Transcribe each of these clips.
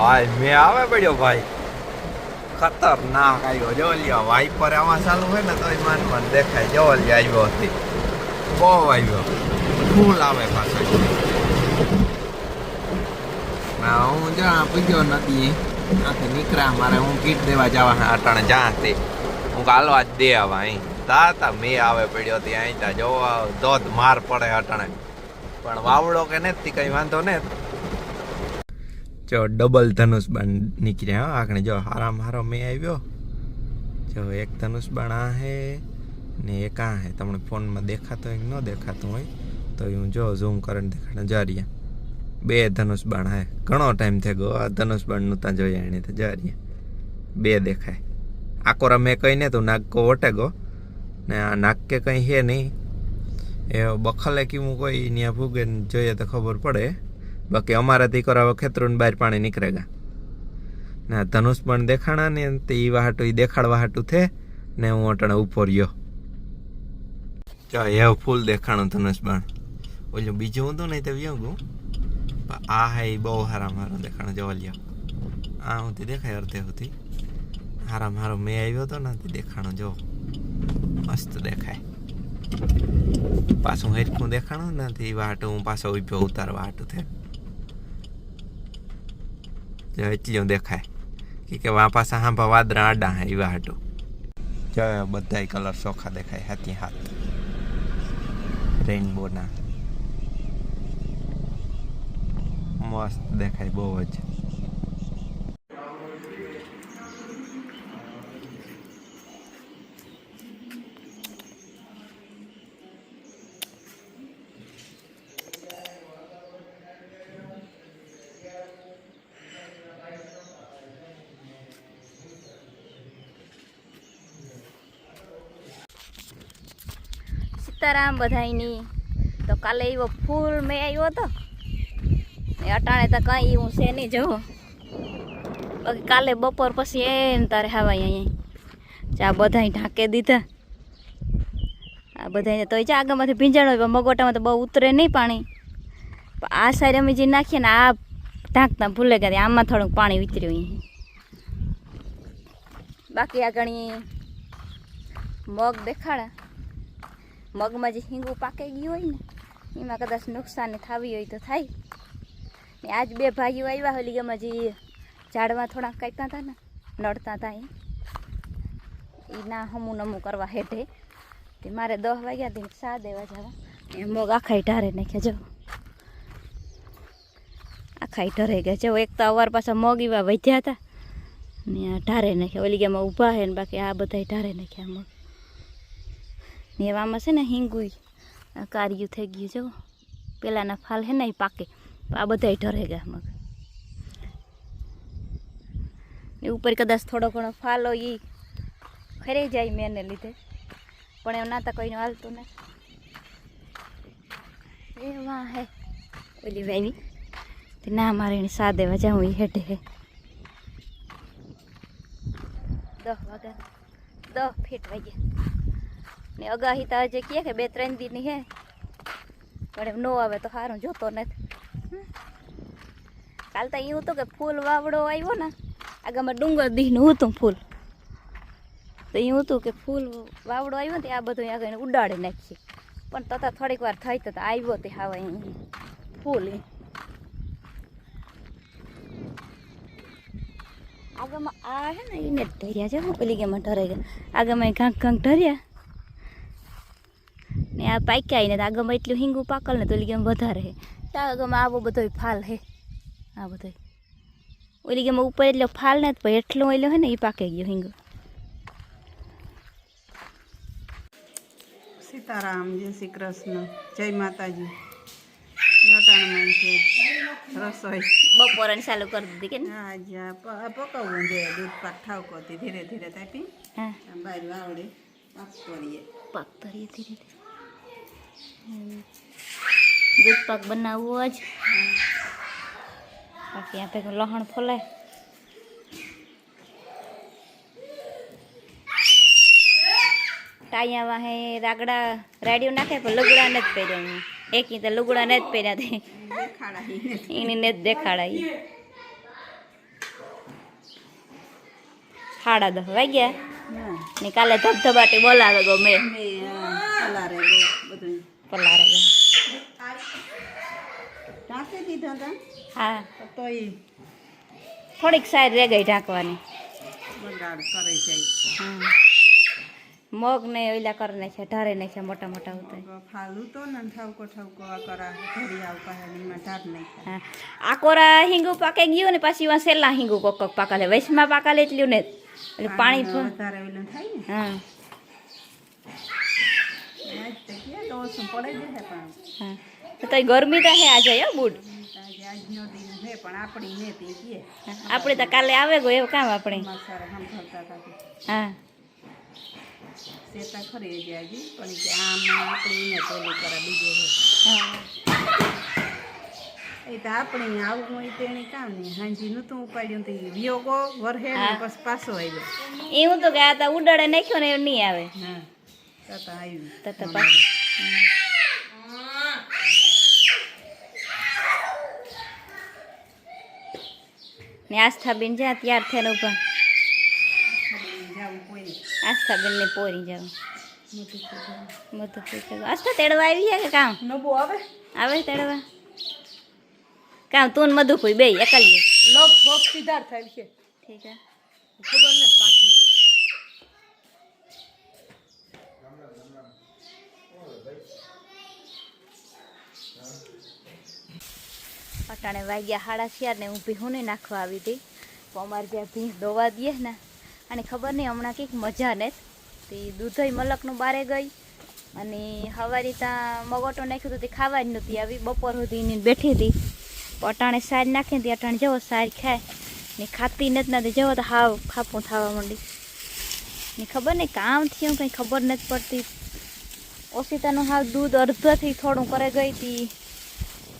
ભાઈ, મેં આવે પડ્યો ભાઈ. ખતરનાક આવ્યો. જો લ્યો વાઇપર આમાં ચાલુ હોય ને તો માન માન દેખાય. જો લ્યો, આવ્યો હતી. બહુ આવ્યો. ફૂલ આવે પાછો? ના, હું જા, પૂગ્યો નથી આથી નીકળ્યા મારે, હું કીટ દેવા જવા અટાણે જ્યાંથી હું કાલવા જ દે આવા અહીં. તા તા, મેં આવે પડ્યો હતી અહીં ત્યાં જોવા ધોધ માર પડે અટાણે. પણ વાવડો કે નથી, કઈ વાંધો ને. જો ડબલ ધનુષ બાણ નીકળ્યા આગળ જો હારામ હારો મેં આવ્યો. જો એક ધનુષ બાણ આ હે ને એક આ હે. તમને ફોનમાં દેખાતો હોય ન દેખાતું હોય, તો હું જો ઝૂમ કરીને દેખાડે. જારીએ બે ધનુષ બાણ હે. ઘણો ટાઈમ થઈ ગયો. આ ધનુષ બાણનું ત્યાં જોયા એને તો જારીએ બે દેખાય. આકોરા મેં કંઈ ને તું નાગકો વટે ગો ને આ નાક કે કંઈ હે નહીં. એ બખલે કીવું કોઈ ત્યાં ભૂગે જોઈએ તો ખબર પડે. બાકી અમારા તી કરાવે ખેતરું બહાર પાણી નીકળેગા ના ધનુષ પણ દેખાણા ને તે ઈ વાહાટું એ દેખાડવા હાટું થે ને હું અટાણે ઉપર રહ્યો. જો એ ફૂલ દેખાણું ધનુષ બાણ. ઓલું બીજું હતું નહીં તો પણ આ હે એ બહુ હારા મારો દેખાણું, જવા લ્યો. આ હું દેખાય અર્ધે હતી હારા મારો મેં આવ્યો હતો ને તે દેખાણું, જો. મસ્ત દેખાય. પાછું હેરખું દેખાણું ને તે વાટું હું પાછો ઉભ્યો ઉતારવા હાટું થે. જો એટલું દેખાય. કે વાં પાછા હાંભા વાદરા આડા હે, એવા હાટું. જો બધાય કલર ચોખા દેખાય, હાથી હાથ. રેઇનબોના મસ્ત દેખાય બહુ જ. સીતારામ બધાની તો કાલે એવો ફૂલ મેં આવ્યો હતો. અટાણે તો કાંઈ હું છે નહીં જવું. બાકી કાલે બપોર પછી એને તારે હવાય અહીંયા. ચા બધાય ઢાંકે દીધા. આ બધાને તો ચા આગળમાંથી ભીંજાણો હોય મગોટામાં તો બહુ ઉતરે નહીં પાણી. આ સાઈડ અમે જે નાખીએ ને આ ઢાંકતા ભૂલે ગયા આમાં થોડુંક પાણી વિતર્યું અહીં બાકી આગળ મગ દેખાડા. મગમાં જે હિંગું પાકી ગયું હોય ને, એમાં કદાચ નુકસાન થવી હોય તો થાય. ને આજ બે ભાઈઓ આવ્યા હોલી ગમાં જે ઝાડમાં થોડાક કાપ્યા હતા ને, નડતા હતા એ. ના હમું નમું કરવા હેઠે. તે મારે દસ વાગ્યા થી સા દેવા જવા. એ મગ આખાઈ ઢારે નાખ્યા, જો. આખાઈ ઢરે ગયા. જો, એક તો અવાર પાછા મગ એવા વધ્યા હતા. ને આ ઢારે નાખ્યા. ઓલી ગેમાં ઊભા હે ને બાકી આ બધા ઢારે નાખ્યા મગ. ને એવામાં છે ને હિંગુઈ કાર્યું થઈ ગયું જો પેલાના ફાલ હે ને એ પાકે. આ બધા ઢરે ગયા મગ. ને ઉપર કદાચ થોડો ઘણો ફાલ હોય એ ખરી જાય મેં એને લીધે. પણ એમ નાતા કોઈને હાલતું ને. એ વાહ હે. ઓલી ભાઈની તે ના મારે એને સા દેવા જાઉં એ હેઠે હે. દસ વાગ્યા. દસ ફીટ વાગ્યા. ને અગાહી તો હજી કહે કે બે ત્રણ દીની હે. પણ એમ ન આવે તો સારું જોતો નથી. કાલ તો એવું હતું કે ફૂલ વાવડો આવ્યો ને આગામાં ડુંગર દીનું હતું ફૂલ. તો એવું હતું કે ફૂલ વાવડો આવ્યો ને આ બધું આગળ ઉડાડી નાખીએ પણ તથા થોડીક વાર થઈ તો આવ્યો તે હાવ ફૂલ એ. આગળમાં આ હે ને એને જ ઢર્યા છે હું, પેલી ગેમાં ઢરાઈ ગયા. આગળમાં ઘાંક ઘાંક ઢર્યા. ને આ પાક્યા ને આગળમાં એટલું હિંગું પાકલ ને તો ઓલી ગેમ વધારે હે. તો આગળમાં આવો બધો ફાલ હે. આ બધો ઓલી ગેમ ઉપર એટલો ફાલ ને પછી એટલો ઓલો હે ને એ પાકે ગયો હિંગો. સીતારામ જય શ્રી કૃષ્ણ જય માતાજી. રસોઈ. બપોરે ચાલુ કરી દીધી કે ને? હા પ- પકવવું જોઈએ દૂધ પાક ઠાવકોથી ધીરે ધીરે તાપી. હા. બાજુ આવડે પાક કરીએ પાક કરીએ ધીરે ધીરે. દૂધ પાક બનાવવો જ. બાકી આ ભેગું લહણ ફોલાય ટાયા વાહે રાગડા રાડિયો નાખે પણ લુગડા નથી પહેર્યા એક તો લુગડા પહેર્યા તે. દેખાડા ઈ નથી. એની ને જ દેખાડાય. સાડા દસ વાગ્યા. ને કાલે ધબધબાટી બોલાવે ગો મેં. પલારે ઢાંકી દીધા હતા? હા. તો એ થોડીક સાઈડ રહી ગઈ ઢાંકવાની. બગાડ કરે જાય મગ ને ઓલા કરી નાખ્યા ઢારે નાખ્યા મોટા મોટા ઉતાર ફાલું તો ને ઠાવકો ઠાવકો આ કરા ઘડી આવ પાણીમાં ઢાર નાખ્યા. હા. આ કોરા હિંગુ પાકે ગયું ને પાછી વા સેલા હિંગુ કોક કોક પાકા લે. વૈશમાં પાકા લે એટલું ને. પાણી વધારે ઓલું થાય ને. હા આજ તો તો ઓછું પડે જશે પણ. હા. તો ગરમી તો હે આજે હે બુડ. આજે આજનો દિન હે પણ આપણી ને તે કે આપણે તો કાલે આવે ગો એવું કામ આપણે. હા. સેતા ખરી હજી હજી પણ કે આમ આપણી ને પેલું કરા બીજું હે. એ તો આપણે આવું હોય તેણી કામ નહીં. હાંજી નતું ઉપાડ્યું તો વિયોગો વરહે ને હા. પછી પાછો આવ્યો. એવું તો કે આ તો ઉડાડે નાખ્યો ને એવું નહીં આવે. હા તો આવ્યું. તો તો ને આસ્થાબેન જ્યાં ત્યાર થઈને ઊભા જાવું કોઈ નહીં આસ્થાબેન ને પોરી જાવ મોટું થઈ ગયું. બધું પૂછે આસ્થા તેડવા આવી જાય કે કામ? નબો આવે? આવે તેડવા? કામ તું ને મધુ કોઈ બે એકલીએ. લગભગ સીધા થાય છે. ઠીક હે. ખબર ને પાકી અટાણે વાગ્યા સાડા ચાર ને હું ભીહું ને નાખવા આવી હતી. તો અમારે જ્યાં ભીંસ દોવા દઈએ ને, અને ખબર નહીં, હમણાં કંઈક મજા ને તે દૂધઈ મલકનું બારે ગઈ, અને હવારી ત્યાં મગોટો નાખ્યું હતું તે ખાવા જ નહોતી આવી. બપોર સુધી બેઠી હતી. અટાણે સાર નાખી હતી અટાણે જવો, સાર ખાય. ને ખાતી નથી નથી જવો તો હાવ ખાપું થવા માંડી ને ખબર નહીં કામ થયું, કંઈ ખબર નથી પડતી. ઓશિતાનું હાવ દૂધ અડધાથી થોડું કરે ગઈ હતી.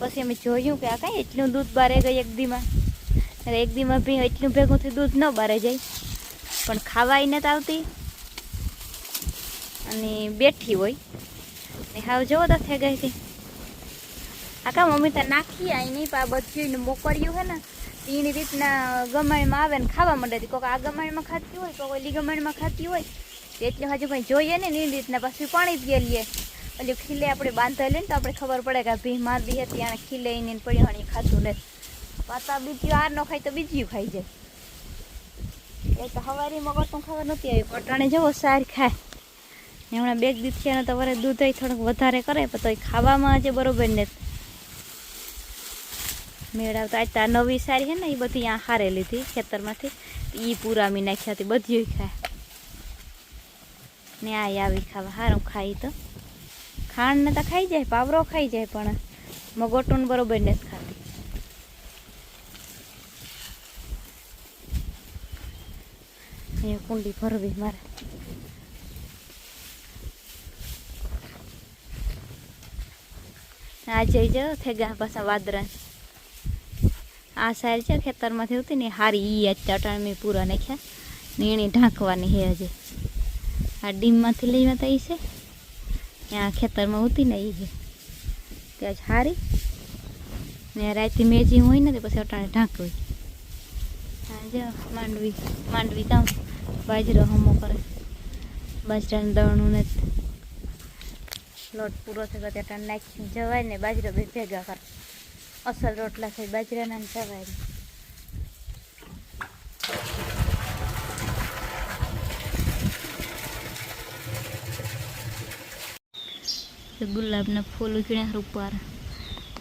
પછી અમે જોયું કે આ કાંઈ એટલું દૂધ બારે ગઈ એક દીમાં. એક દીમાં ભી એટલું ભેગું થયું, દૂધ ન બારે જાય. પણ ખાવાય નથી આવતી. અને બેઠી હોય. ને હાવ જોવો તો થઈ ગઈ હતી. આખા મમ્મી તો નાખી આવી નહીં આ બધું મોકળ્યું હે ને એની રીતના ગમાણીમાં આવે ને ખાવા માંડે કોઈક આ ગમાણીમાં ખાતી હોય કોઈક ઓલી ગમાણીમાં ખાતી હોય. એટલું હજુ કંઈ જોઈએ ને એની રીતના. પછી પાણી પીએ લઈએ. એટલે ખીલે આપણે બાંધેલી ને તો આપણે ખબર પડે કે આ ભી મારી હતી, આને ખીલે એને પડી હણી ખાધું ને. પાછા બીજું આર ન ખાય તો બીજું ખાઈ જાય. એ તો હવારી મગર તો ખબર નહોતી આવી. પટાણે જવો સાર ખાય. ને હમણાં બે દિવસ થયા તો વરે દૂધ થોડુંક વધારે કરે, પણ એ ખાવામાં આજે બરોબર ને. મેળવતા આજ આ નવી સારી છે ને એ બધી આ હારે લીધી ખેતરમાંથી. એ પૂરામી નાખ્યા હતી, બધી ખાય. ને આ આવી ખાવા, હારું ખાઈ તો. ખાંડ ને તો ખાઈ જાય, પાવરો ખાઈ જાય, પણ મગોટું બરોબર નથી ખાતી. એ કુંડી ભરવી મારે. આ જઈ જાઓ થેગા પાછા વાદરા. આ સાઈડ છે, ખેતરમાંથી હતી ને હારી ઈ ચટણ મેં પૂરા નાખ્યા. ને એની ઢાંકવાની હે હજી આ ડીમમાંથી લઈ તો એ છે. ત્યાં ખેતરમાં ઉતીને એ છે. ત્યાં હારી ને રાતથી મેજી હોય ને તે પછી અટાણે ઢાંકવી. હોય જો, માંડવી માંડવી કામ. બાજરો હમો કરે. બાજરાનું દળનું ને લોટ પૂરો થઈ ગયો ત્યાં નાખીને જવાય ને બાજરો બે ભેગા કર. અસલ રોટલા થઈ બાજરાના જવાય ગુલાબના ફૂલ ઉછળ્યા રૂપાર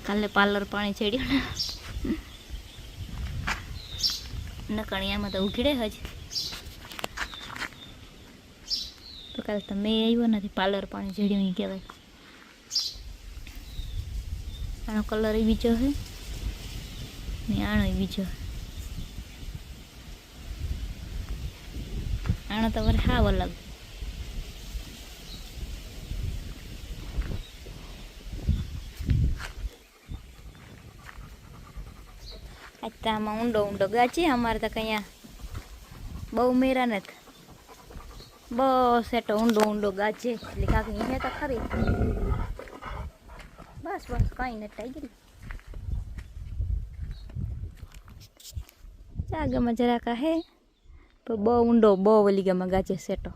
કાલે પાર્લર પાણી ચડ્યું ને. નકણિયામાં તો ઉઘડે હજ તો કાલે તો મેં આવ્યો નથી, પાર્લર પાણી ચડ્યું એ કહેવાય. આનો કલર બીજો છે. ને એ બીજો. આનો તો વરે હાવ અલગ. તો આમાં ઊંડો ઊંડો ગાચી અમારે તો કઈ બહુ મેરા નથી. બસ એટો ઊંડો ઊંડો ગાચે એટલે કાંક અહીંયા તો ખરી. બસ બસ, કાંઈ નથી ગયું. જાગમાં જરાક હે. તો બહુ ઊંડો, બહુ વલી ગામાં ગાજે સેટો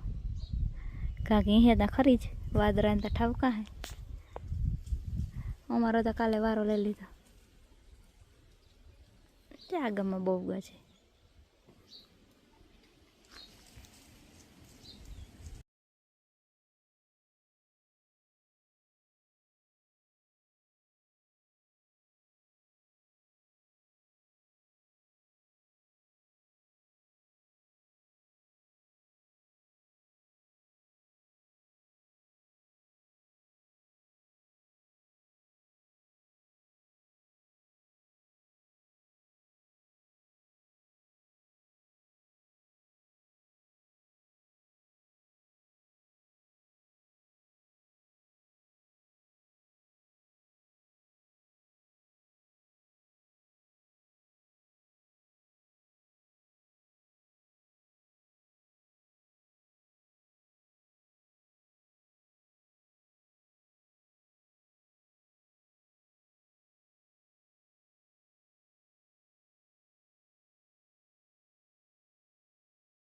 કાંક અહીંયા ત્યાં ખરી જ. વાદરા ત્યાં ઠાવકા હે. અમારો તો કાલે વારો લઈ લીધો. ત્યાં ગામમાં બહુ ગાજે